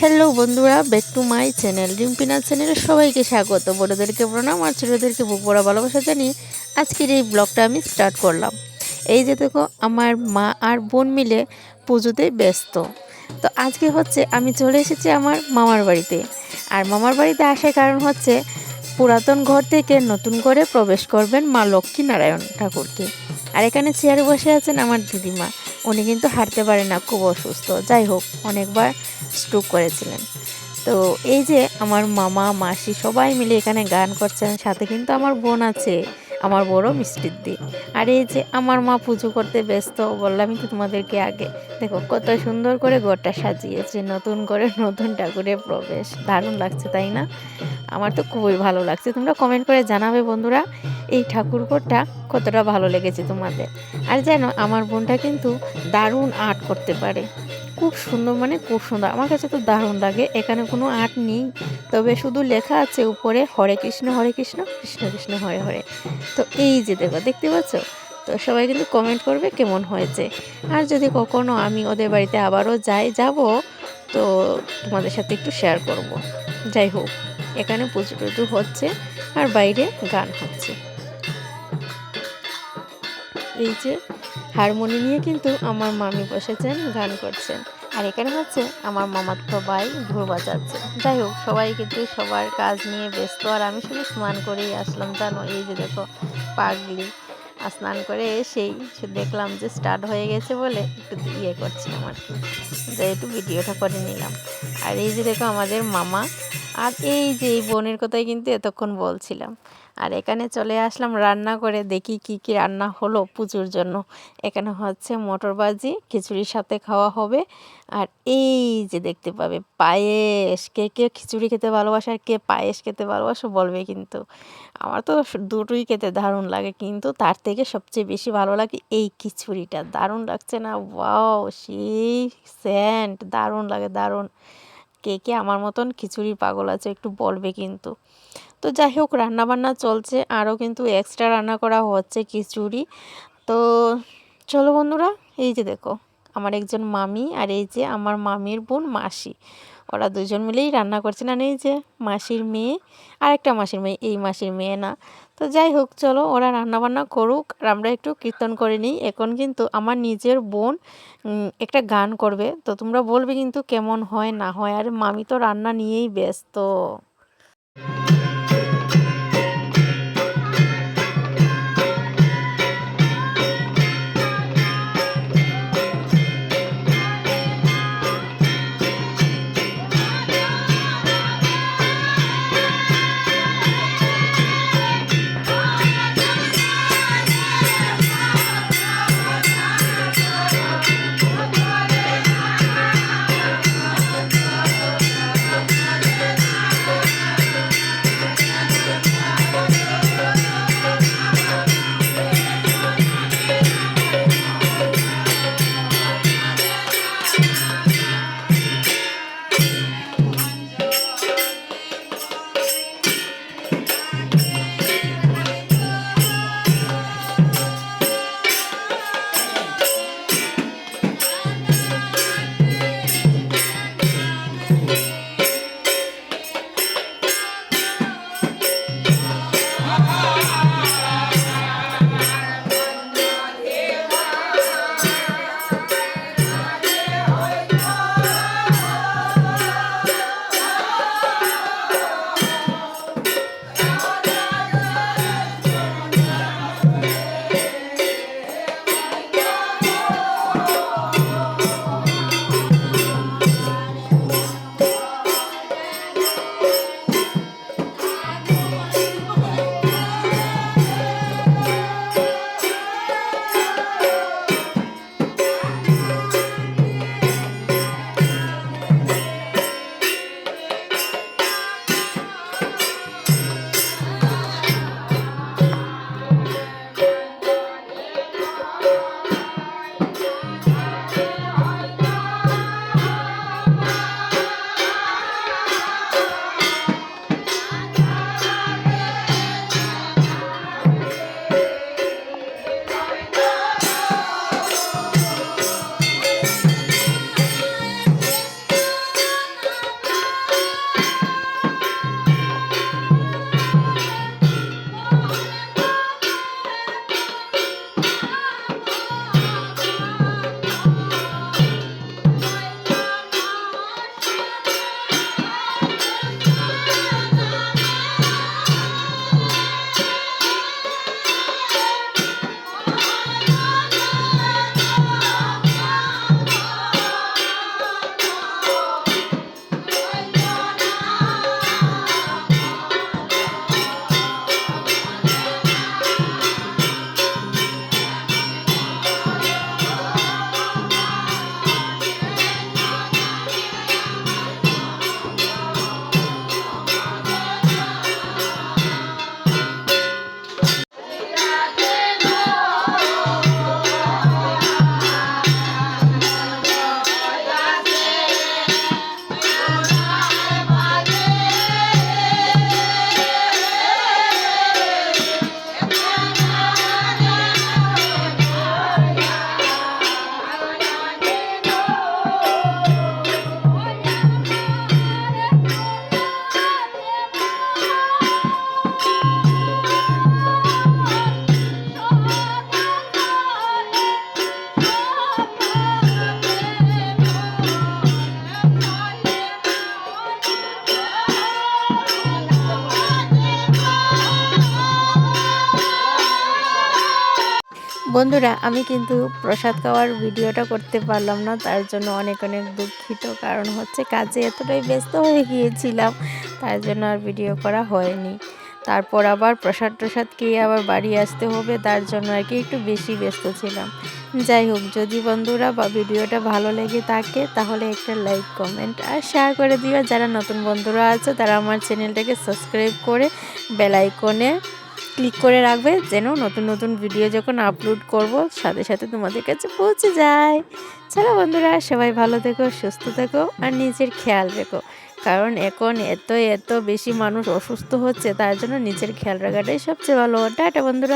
Hello বন্ধুরা back to my channel Rimpina চ্যানেলে সবাইকে স্বাগত। বড়োদেরকে প্রণাম আর ছোটোদেরকে বুক বড়া ভালোবাসা জানিয়ে আজকের এই ব্লগটা আমি স্টার্ট করলাম। এই যে দেখো, আমার মা আর বোন মিলে পুজোতে ব্যস্ত। তো আজকে হচ্ছে আমি চলে এসেছি আমার মামার বাড়িতে। আর মামার বাড়িতে আসার কারণ হচ্ছে, পুরাতন ঘর থেকে নতুন করে প্রবেশ করবেন মা লক্ষ্মী নারায়ণ ঠাকুরকে। আর এখানে চেয়ারে বসে আছেন আমার দিদিমা। উনি কিন্তু হাঁটতে পারে না, খুব অসুস্থ। যাই হোক, অনেকবার স্ট্রোক করেছিলেন। তো এই যে আমার মামা, মাসি সবাই মিলে এখানে গান করছেন, সাথে কিন্তু আমার বোন আছে। আমার বড় মিষ্টির দি আর এই যে আমার মা পুজো করতে ব্যস্ত বললামই তো তোমাদেরকে আগে। দেখো, কত সুন্দর করে ঘরটা সাজিয়েছে, নতুন করে নতুন ঠাকুরের প্রবেশ। দারুণ লাগছে, তাই না? আমার তো খুবই ভালো লাগছে। তোমরা কমেন্ট করে জানাবে বন্ধুরা, এই ঠাকুর ঘরটা কতটা ভালো লেগেছে তোমাদের। আর জানো আমার বোনটা কিন্তু দারুণ আর্ট করতে পারে। খুব সুন্দর মানে খুব সুন্দর। আমার কাছে তো দারুণ লাগে, এখানে কোনো আর্ট নেই। তবে শুধু লেখা আছে উপরে, হরে কৃষ্ণ হরে কৃষ্ণ কৃষ্ণ কৃষ্ণ, হরে হরে। তো এই যে দেখো, দেখতে পাচ্ছ? তো সবাই কিন্তু কমেন্ট করবে কেমন হয়েছে। আর যদি কখনো আমি ওদের বাড়িতে আবারও যাই, যাব, তো তোমাদের সাথে একটু শেয়ার করব। যাই হোক, এখানে পুজো টুজো হচ্ছে, আর বাইরে গান হচ্ছে। এই যে, হারমোনি নিয়ে কিন্তু আমার মামি বসেছেন, গান করছেন। আর এখানে হচ্ছে আমার মামাতো ভাই ঢোল বাজাচ্ছে। যাই হোক, সবাই কিন্তু সবার কাজ নিয়ে ব্যস্ত। আর আমি শুধু স্নান করেই আসলাম, জানো? এই যে দেখো, পাগলি। আর স্নান করে এসেই দেখলাম যে স্টার্ট হয়ে গেছে বলে একটু ইয়ে করছিলাম আর কি। যাই একটু ভিডিওটা করে নিলাম। আর এই যে দেখো আমাদের মামা। আর এই যে এই বোনের কথাই কিন্তু এতক্ষণ বলছিলাম। আর এখানে চলে আসলাম রান্না করে দেখি কি কি রান্না হলো পুজোর জন্য। এখানে হচ্ছে মটর বাজি খিচুড়ির সাথে খাওয়া হবে। আর এই যে দেখতে পাবে, পায়েস। কে কে খিচুড়ি খেতে ভালোবাসে আর কে পায়েস খেতে ভালোবাসো বলবে কিন্তু। আমার তো দুটোই খেতে দারুণ লাগে কিন্তু তার থেকে সবচেয়ে বেশি ভালো লাগে এই খিচুড়িটা। দারুণ লাগছে না? ওয়াও, সেই স্যান্ট দারুণ লাগে, দারুণ। কে কে আমার মতন খিচুড়ি পাগল আছে একটু বলবে কিন্তু। তো যাই হোক রান্নাবান্না চলছে, আরও কিন্তু এক্সট্রা রান্না করা হচ্ছে খিচুড়ি। তো চলো বন্ধুরা, এই যে দেখো, আমার একজন মামি আর এই যে আমার মামির বোন মাসি। ওরা দুজন মিলেই রান্না করছে না এই যে মাসির মেয়ে আর একটা মাসির মেয়ে, এই মাসির মেয়ে না। তো যাই হোক, চলো ওরা রান্না বান্না করুক আর আমরা একটু কীর্তন করে নিই। এখন কিন্তু আমার নিজের বোন একটা গান করবে। তো তোমরা বলবে কিন্তু কেমন হয়, না হয়। আর মামি তো রান্না নিয়েই ব্যস্ত। বন্ধুরা, আমি কিন্তু প্রসাদ খাওয়ার ভিডিওটা করতে পারলাম না, তার জন্য অনেক অনেক দুঃখিত। কারণ হচ্ছে কাজে এতটাই ব্যস্ত হয়ে গিয়েছিলাম, তার জন্য আর ভিডিও করা হয়নি। তারপর আবার প্রসাদ টসাদ খেয়ে আবার বাড়ি আসতে হবে, তার জন্য আর কি একটু বেশি ব্যস্ত ছিলাম। যাই হোক, যদি বন্ধুরা বা ভিডিওটা ভালো লেগে থাকে, তাহলে একটা লাইক, কমেন্ট আর শেয়ার করে দিও। যারা নতুন বন্ধুরা আছে, তারা আমার চ্যানেলটাকে সাবস্ক্রাইব করে বেলাইকনে ক্লিক করে রাখবে, যেন নতুন নতুন ভিডিও যখন আপলোড করব, সাথে সাথে তোমাদের কাছে পৌঁছে যায়। চলো বন্ধুরা, সবাই ভালো থেকো, সুস্থ থেকো, আর নিজের খেয়াল রেখো। কারণ এখন এত এত বেশি মানুষ অসুস্থ হচ্ছে, তার জন্য নিজের খেয়াল রাখাটাই সবচেয়ে ভালো। টাটা বন্ধুরা।